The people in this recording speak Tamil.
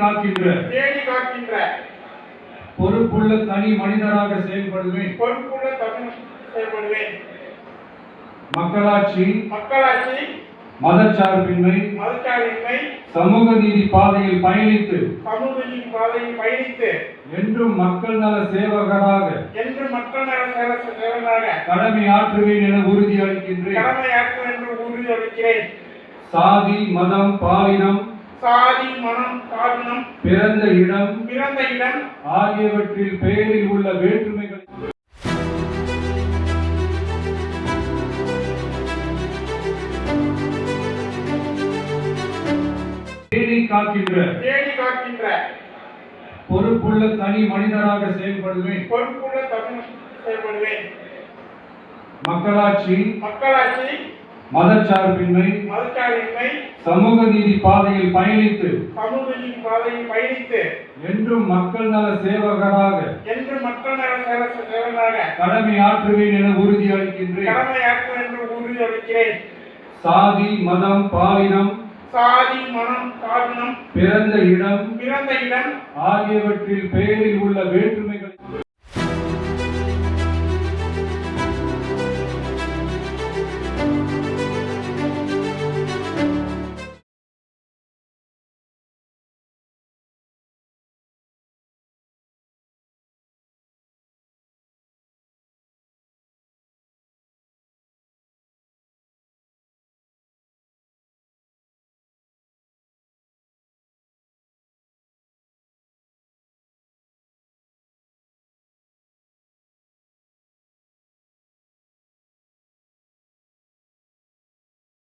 காக்கின்ற. தேடி காக்கின்ற. பொறுப்புள்ள தனி மனிதராக செயல்படுவேன். பொறுப்புள்ள தமிழ் செயல்படுவேன். மக்களாட்சி மக்களாட்சி மதச்சார்பின்மை மதச்சார்பின்மை சமூக நீதி பாதையில் பயணித்து சமூகத்தின் பாதையில் பயணித்து என்றும் மக்கள் நல சேவகராக என்று மக்கள் நல சேவை சேவனாக கடமை ஆற்றுவேன் என உறுதியளிக்கின்றேன் கடமையாற்றும் என்று உறுதியளிக்கிறேன் சாதி மதம் பாலினம் சாதி மனம் சாதினம் பிறந்த இடம் பிறந்த இடம் ஆகியவற்றில் பெயரில் உள்ள வேற்றுமைகள். பேணி காக்கின்ற தேடி காக்கின்ற பொறுப்புள்ள தனி மனிதராக செயல்படுவேன். பொறுப்புள்ள தமிழ் செயல்படுவேன். மக்களாட்சி மக்களாட்சி மதச்சார்பின்மை மதச்சார்பின்மை சமூக நீதி பாதையில் பயணித்து சமூகத்தின் பாதையில் பயணித்து என்றும் மக்கள் நல சேவகராக என்று மக்கள் நல சேவை சேவனாக கடமை ஆற்றுவேன் என உறுதியளிக்கின்றேன் கடமையாற்றும் என்று உறுதியளிக்கிறேன் சாதி மதம் பாலினம் சாதி மனம் சாதினம் பிறந்த இடம் பிறந்த இடம் ஆகியவற்றில் பெயரில் உள்ள வேற்றுமை